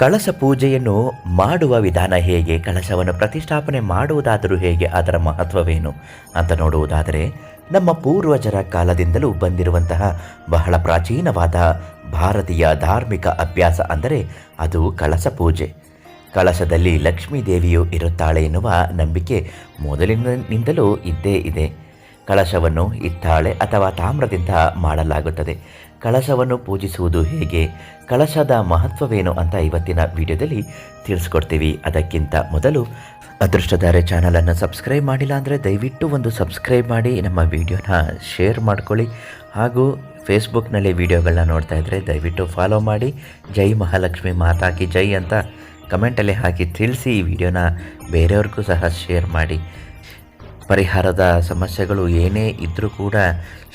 ಕಳಸ ಪೂಜೆಯನ್ನು ಮಾಡುವ ವಿಧಾನ ಹೇಗೆ? ಕಳಶವನ್ನು ಪ್ರತಿಷ್ಠಾಪನೆ ಮಾಡುವುದಾದರೂ ಹೇಗೆ? ಅದರ ಮಹತ್ವವೇನು? ಅಂತ ನೋಡುವುದಾದರೆ, ನಮ್ಮ ಪೂರ್ವಜರ ಕಾಲದಿಂದಲೂ ಬಂದಿರುವಂತಹ ಬಹಳ ಪ್ರಾಚೀನವಾದ ಭಾರತೀಯ ಧಾರ್ಮಿಕ ಅಭ್ಯಾಸ ಅಂದರೆ ಅದು ಕಳಶ ಪೂಜೆ. ಕಳಶದಲ್ಲಿ ಲಕ್ಷ್ಮೀ ದೇವಿಯು ಇರುತ್ತಾಳೆ ಎನ್ನುವ ನಂಬಿಕೆ ಮೊದಲಿನಿಂದಲೂ ಇದ್ದೇ ಇದೆ. ಕಳಶವನ್ನು ಹಿತ್ತಾಳೆ ಅಥವಾ ತಾಮ್ರದಿಂದ ಮಾಡಲಾಗುತ್ತದೆ. ಕಳಶವನ್ನು ಪೂಜಿಸುವುದು ಹೇಗೆ, ಕಳಶದ ಮಹತ್ವವೇನು ಅಂತ ಇವತ್ತಿನ ವಿಡಿಯೋದಲ್ಲಿ ತಿಳಿಸ್ಕೊಡ್ತೀವಿ. ಅದಕ್ಕಿಂತ ಮೊದಲು ಅದೃಷ್ಟಧಾರೆ ಚಾನಲನ್ನು ಸಬ್ಸ್ಕ್ರೈಬ್ ಮಾಡಿಲ್ಲ ಅಂದರೆ ದಯವಿಟ್ಟು ಒಂದು ಸಬ್ಸ್ಕ್ರೈಬ್ ಮಾಡಿ, ನಮ್ಮ ವಿಡಿಯೋನ ಶೇರ್ ಮಾಡ್ಕೊಳ್ಳಿ. ಹಾಗೂ ಫೇಸ್ಬುಕ್ನಲ್ಲಿ ವಿಡಿಯೋಗಳನ್ನ ನೋಡ್ತಾ ಇದ್ದರೆ ದಯವಿಟ್ಟು ಫಾಲೋ ಮಾಡಿ. ಜೈ ಮಹಾಲಕ್ಷ್ಮಿ ಮಾತಾಕಿ ಜೈ ಅಂತ ಕಮೆಂಟಲ್ಲಿ ಹಾಕಿ ತಿಳಿಸಿ ಈ ವಿಡಿಯೋನ ಬೇರೆಯವ್ರಿಗೂ ಸಹ ಶೇರ್ ಮಾಡಿ. ಪರಿಹಾರದ ಸಮಸ್ಯೆಗಳು ಏನೇ ಇದ್ದರೂ ಕೂಡ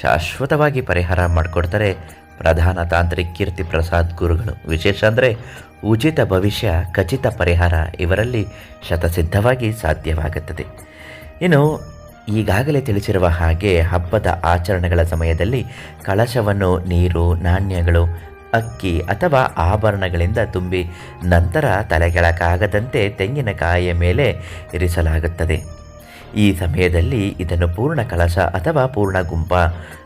ಶಾಶ್ವತವಾಗಿ ಪರಿಹಾರ ಮಾಡಿಕೊಡ್ತಾರೆ. ಪ್ರಧಾನ ತಾಂತ್ರಿಕ್ ಕೀರ್ತಿ ಪ್ರಸಾದ್ ಗುರುಗಳು. ವಿಶೇಷ ಅಂದರೆ ಉಚಿತ ಭವಿಷ್ಯ, ಖಚಿತ ಪರಿಹಾರ ಇವರಲ್ಲಿ ಶತಸಿದ್ಧವಾಗಿ ಸಾಧ್ಯವಾಗುತ್ತದೆ. ಇನ್ನು ಈಗಾಗಲೇ ತಿಳಿಸಿರುವ ಹಾಗೆ ಹಬ್ಬದ ಆಚರಣೆಗಳ ಸಮಯದಲ್ಲಿ ಕಳಶವನ್ನು, ನೀರು, ನಾಣ್ಯಗಳು, ಅಕ್ಕಿ ಅಥವಾ ಆಭರಣಗಳಿಂದ ತುಂಬಿ ನಂತರ ತಲೆಗೆಳಕಾಗದಂತೆ ತೆಂಗಿನಕಾಯಿಯ ಮೇಲೆ ಇರಿಸಲಾಗುತ್ತದೆ. ಈ ಸಮಯದಲ್ಲಿ ಇದನ್ನು ಪೂರ್ಣ ಕಲಶ ಅಥವಾ ಪೂರ್ಣ ಗುಂಪ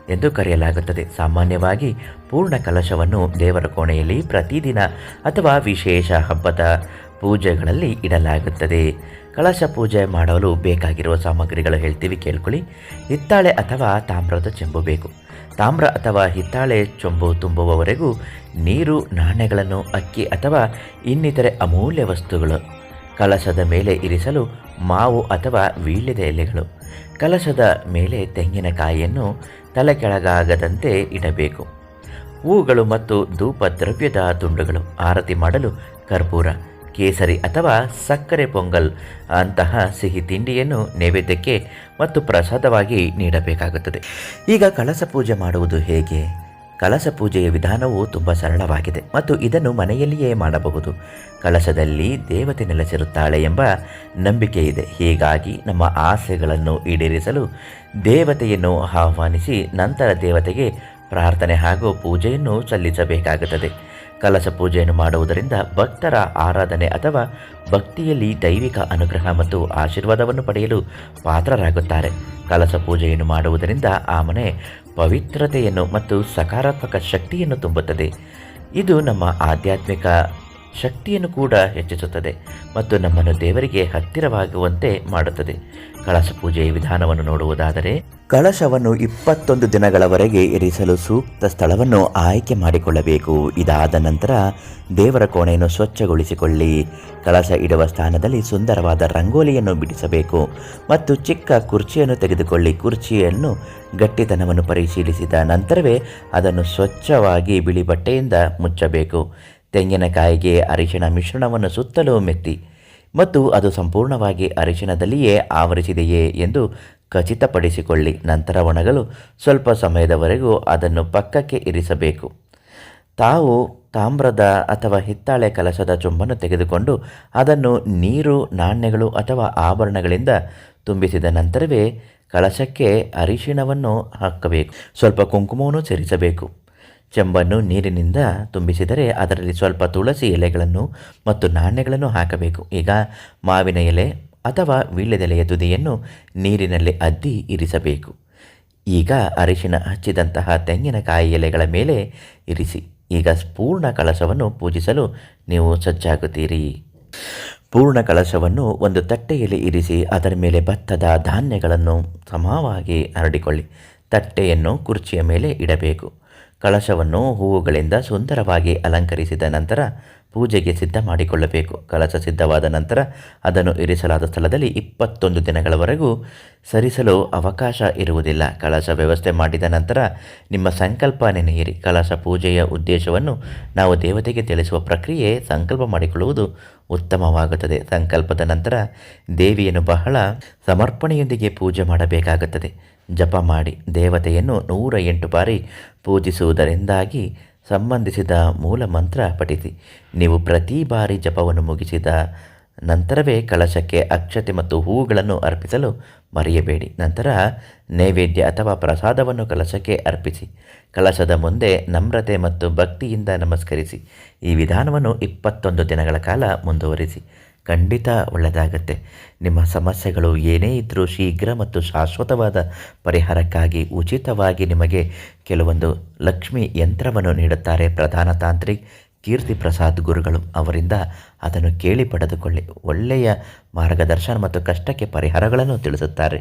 ಎಂದು ಕರೆಯಲಾಗುತ್ತದೆ. ಸಾಮಾನ್ಯವಾಗಿ ಪೂರ್ಣ ಕಲಶವನ್ನು ದೇವರ ಕೋಣೆಯಲ್ಲಿ ಪ್ರತಿದಿನ ಅಥವಾ ವಿಶೇಷ ಹಬ್ಬದ ಪೂಜೆಗಳಲ್ಲಿ ಇಡಲಾಗುತ್ತದೆ. ಕಲಶ ಪೂಜೆ ಮಾಡಲು ಬೇಕಾಗಿರುವ ಸಾಮಗ್ರಿಗಳು ಹೇಳ್ತೀವಿ ಕೇಳ್ಕೊಳ್ಳಿ. ಹಿತ್ತಾಳೆ ಅಥವಾ ತಾಮ್ರದ ಚೆಂಬು ಬೇಕು. ತಾಮ್ರ ಅಥವಾ ಹಿತ್ತಾಳೆ ಚೊಂಬು ತುಂಬುವವರೆಗೂ ನೀರು, ನಾಣ್ಯಗಳನ್ನು, ಅಕ್ಕಿ ಅಥವಾ ಇನ್ನಿತರೆ ಅಮೂಲ್ಯ ವಸ್ತುಗಳು ಕಲಶದ ಮೇಲೆ ಇರಿಸಲು ಮಾವು ಅಥವಾ ವೀಳ್ಯದ ಎಲೆಗಳು. ಕಲಶದ ಮೇಲೆ ತೆಂಗಿನಕಾಯಿಯನ್ನು ತಲೆ ಕೆಳಗಾಗದಂತೆ ಇಡಬೇಕು. ಹೂಗಳು ಮತ್ತು ಧೂಪ ದ್ರವ್ಯದ ತುಂಡುಗಳು ಆರತಿ ಮಾಡಲು ಕರ್ಪೂರ, ಕೇಸರಿ ಅಥವಾ ಸಕ್ಕರೆ ಪೊಂಗಲ್ ಅಂತಹ ಸಿಹಿ ತಿಂಡಿಯನ್ನು ನೈವೇದ್ಯಕ್ಕೆ ಮತ್ತು ಪ್ರಸಾದವಾಗಿ ನೀಡಬೇಕಾಗುತ್ತದೆ. ಈಗ ಕಳಸ ಪೂಜೆ ಮಾಡುವುದು ಹೇಗೆ? ಕಳಸ ಪೂಜೆಯ ವಿಧಾನವು ತುಂಬ ಸರಳವಾಗಿದೆ ಮತ್ತು ಇದನ್ನು ಮನೆಯಲ್ಲಿಯೇ ಮಾಡಬಹುದು. ಕಲಸದಲ್ಲಿ ದೇವತೆ ನೆಲೆಸಿರುತ್ತಾಳೆ ಎಂಬ ನಂಬಿಕೆ ಇದೆ. ಹೀಗಾಗಿ ನಮ್ಮ ಆಸೆಗಳನ್ನು ಈಡೇರಿಸಲು ದೇವತೆಯನ್ನು ಆಹ್ವಾನಿಸಿ ನಂತರ ದೇವತೆಗೆ ಪ್ರಾರ್ಥನೆ ಹಾಗೂ ಪೂಜೆಯನ್ನು ಸಲ್ಲಿಸಬೇಕಾಗುತ್ತದೆ. ಕಲಶ ಪೂಜೆಯನ್ನು ಮಾಡುವುದರಿಂದ ಭಕ್ತರ ಆರಾಧನೆ ಅಥವಾ ಭಕ್ತಿಯಲ್ಲಿ ದೈವಿಕ ಅನುಗ್ರಹ ಮತ್ತು ಆಶೀರ್ವಾದವನ್ನು ಪಡೆಯಲು ಪಾತ್ರರಾಗುತ್ತಾರೆ. ಕಲಶ ಪೂಜೆಯನ್ನು ಮಾಡುವುದರಿಂದ ಆ ಮನೆ ಪವಿತ್ರತೆಯನ್ನು ಮತ್ತು ಸಕಾರಾತ್ಮಕ ಶಕ್ತಿಯನ್ನು ತುಂಬುತ್ತದೆ. ಇದು ನಮ್ಮ ಆಧ್ಯಾತ್ಮಿಕ ಶಕ್ತಿಯನ್ನು ಕೂಡ ಹೆಚ್ಚಿಸುತ್ತದೆ ಮತ್ತು ನಮ್ಮನ್ನು ದೇವರಿಗೆ ಹತ್ತಿರವಾಗುವಂತೆ ಮಾಡುತ್ತದೆ. ಕಳಶ ಪೂಜೆಯ ವಿಧಾನವನ್ನು ನೋಡುವುದಾದರೆ, ಕಳಶವನ್ನು ಇಪ್ಪತ್ತೊಂದು ದಿನಗಳವರೆಗೆ ಇರಿಸಲು ಸೂಕ್ತ ಸ್ಥಳವನ್ನು ಆಯ್ಕೆ ಮಾಡಿಕೊಳ್ಳಬೇಕು. ಇದಾದ ನಂತರ ದೇವರ ಕೋಣೆಯನ್ನು ಸ್ವಚ್ಛಗೊಳಿಸಿಕೊಳ್ಳಿ. ಕಳಶ ಇಡುವ ಸ್ಥಾನದಲ್ಲಿ ಸುಂದರವಾದ ರಂಗೋಲಿಯನ್ನು ಬಿಡಿಸಬೇಕು ಮತ್ತು ಚಿಕ್ಕ ಕುರ್ಚಿಯನ್ನು ತೆಗೆದುಕೊಳ್ಳಿ. ಕುರ್ಚಿಯನ್ನು ಗಟ್ಟಿತನವನ್ನು ಪರಿಶೀಲಿಸಿದ ನಂತರವೇ ಅದನ್ನು ಸ್ವಚ್ಛವಾಗಿ ಬಿಳಿ ಬಟ್ಟೆಯಿಂದ ಮುಚ್ಚಬೇಕು. ತೆಂಗಿನಕಾಯಿಗೆ ಅರಿಶಿಣ ಮಿಶ್ರಣವನ್ನು ಸುತ್ತಲೂ ಮೆತ್ತಿ. ಮತ್ತು ಅದು ಸಂಪೂರ್ಣವಾಗಿ ಅರಿಶಿನದಲ್ಲಿಯೇ ಆವರಿಸಿದೆಯೇ ಎಂದು ಖಚಿತಪಡಿಸಿಕೊಳ್ಳಿ. ನಂತರ ಒಣಗಲು ಸ್ವಲ್ಪ ಸಮಯದವರೆಗೂ ಅದನ್ನು ಪಕ್ಕಕ್ಕೆ ಇರಿಸಬೇಕು. ತಾವು ತಾಮ್ರದ ಅಥವಾ ಹಿತ್ತಾಳೆ ಕಲಶದ ಚೊಂಬನ್ನು ತೆಗೆದುಕೊಂಡು ಅದನ್ನು ನೀರು, ನಾಣ್ಯಗಳು ಅಥವಾ ಆಭರಣಗಳಿಂದ ತುಂಬಿಸಿದ ನಂತರವೇ ಕಲಶಕ್ಕೆ ಅರಿಶಿಣವನ್ನು ಹಾಕಬೇಕು. ಸ್ವಲ್ಪ ಕುಂಕುಮವನ್ನು ಸೇರಿಸಬೇಕು. ಚೆಂಬನ್ನು ನೀರಿನಿಂದ ತುಂಬಿಸಿದರೆ ಅದರಲ್ಲಿ ಸ್ವಲ್ಪ ತುಳಸಿ ಎಲೆಗಳನ್ನು ಮತ್ತು ನಾಣ್ಯಗಳನ್ನು ಹಾಕಬೇಕು. ಈಗ ಮಾವಿನ ಎಲೆ ಅಥವಾ ವೀಳ್ಯದೆಲೆಯ ತುದಿಯನ್ನು ನೀರಿನಲ್ಲಿ ಅದ್ದಿ ಇರಿಸಬೇಕು. ಈಗ ಅರಿಶಿನ ಹಚ್ಚಿದಂತಹ ತೆಂಗಿನಕಾಯಿ ಎಲೆಗಳ ಮೇಲೆ ಇರಿಸಿ. ಈಗ ಪೂರ್ಣ ಕಳಶವನ್ನು ಪೂಜಿಸಲು ನೀವು ಸಜ್ಜಾಗುತ್ತೀರಿ. ಪೂರ್ಣ ಕಳಶವನ್ನು ಒಂದು ತಟ್ಟೆಯಲ್ಲಿ ಇರಿಸಿ ಅದರ ಮೇಲೆ ಭತ್ತದ ಧಾನ್ಯಗಳನ್ನು ಸಮವಾಗಿ ಹರಡಿಕೊಳ್ಳಿ. ತಟ್ಟೆಯನ್ನು ಕುರ್ಚಿಯ ಮೇಲೆ ಇಡಬೇಕು. ಕಳಶವನ್ನು ಹೂವುಗಳಿಂದ ಸುಂದರವಾಗಿ ಅಲಂಕರಿಸಿದ ನಂತರ ಪೂಜೆಗೆ ಸಿದ್ಧ ಮಾಡಿಕೊಳ್ಳಬೇಕು. ಕಲಶ ಸಿದ್ಧವಾದ ನಂತರ ಅದನ್ನು ಇರಿಸಲಾದ ಸ್ಥಳದಲ್ಲಿ ಇಪ್ಪತ್ತೊಂದು ದಿನಗಳವರೆಗೂ ಸರಿಸಲು ಅವಕಾಶ ಇರುವುದಿಲ್ಲ. ಕಳಶ ವ್ಯವಸ್ಥೆ ಮಾಡಿದ ನಂತರ ನಿಮ್ಮ ಸಂಕಲ್ಪ ನೆನೆಯಿರಿ. ಕಳಶ ಪೂಜೆಯ ಉದ್ದೇಶವನ್ನು ನಾವು ದೇವತೆಗೆ ತಿಳಿಸುವ ಪ್ರಕ್ರಿಯೆ ಸಂಕಲ್ಪ ಮಾಡಿಕೊಳ್ಳುವುದು ಉತ್ತಮವಾಗುತ್ತದೆ. ಸಂಕಲ್ಪದ ನಂತರ ದೇವಿಯನ್ನು ಬಹಳ ಸಮರ್ಪಣೆಯೊಂದಿಗೆ ಪೂಜೆ ಮಾಡಬೇಕಾಗುತ್ತದೆ. ಜಪ ಮಾಡಿ ದೇವತೆಯನ್ನು ನೂರ ಎಂಟು ಬಾರಿ ಪೂಜಿಸುವುದರಿಂದಾಗಿ ಸಂಬಂಧಿಸಿದ ಮೂಲ ಮಂತ್ರ ಪಠಿಸಿ. ನೀವು ಪ್ರತಿ ಬಾರಿ ಜಪವನ್ನು ಮುಗಿಸಿದ ನಂತರವೇ ಕಳಶಕ್ಕೆ ಅಕ್ಷತೆ ಮತ್ತು ಹೂವುಗಳನ್ನು ಅರ್ಪಿಸಲು ಮರೆಯಬೇಡಿ. ನಂತರ ನೈವೇದ್ಯ ಅಥವಾ ಪ್ರಸಾದವನ್ನು ಕಲಶಕ್ಕೆ ಅರ್ಪಿಸಿ. ಕಲಶದ ಮುಂದೆ ನಮ್ರತೆ ಮತ್ತು ಭಕ್ತಿಯಿಂದ ನಮಸ್ಕರಿಸಿ. ಈ ವಿಧಾನವನ್ನು ಇಪ್ಪತ್ತೊಂದು ದಿನಗಳ ಕಾಲ ಮುಂದುವರಿಸಿ. ಖಂಡಿತ ಒಳ್ಳೆಯದಾಗತ್ತೆ. ನಿಮ್ಮ ಸಮಸ್ಯೆಗಳು ಏನೇ ಇದ್ದರೂ ಶೀಘ್ರ ಮತ್ತು ಶಾಶ್ವತವಾದ ಪರಿಹಾರಕ್ಕಾಗಿ ಉಚಿತವಾಗಿ ನಿಮಗೆ ಕೆಲವೊಂದು ಲಕ್ಷ್ಮಿ ಯಂತ್ರವನ್ನು ನೀಡುತ್ತಾರೆ ಪ್ರಧಾನ ತಾಂತ್ರಿಕ್ ಕೀರ್ತಿ ಪ್ರಸಾದ್ ಗುರುಗಳು ಅವರಿಂದ. ಅದನ್ನು ಕೇಳಿ ಪಡೆದುಕೊಳ್ಳಿ. ಒಳ್ಳೆಯ ಮಾರ್ಗದರ್ಶನ ಮತ್ತು ಕಷ್ಟಕ್ಕೆ ಪರಿಹಾರಗಳನ್ನು ತಿಳಿಸುತ್ತಾರೆ.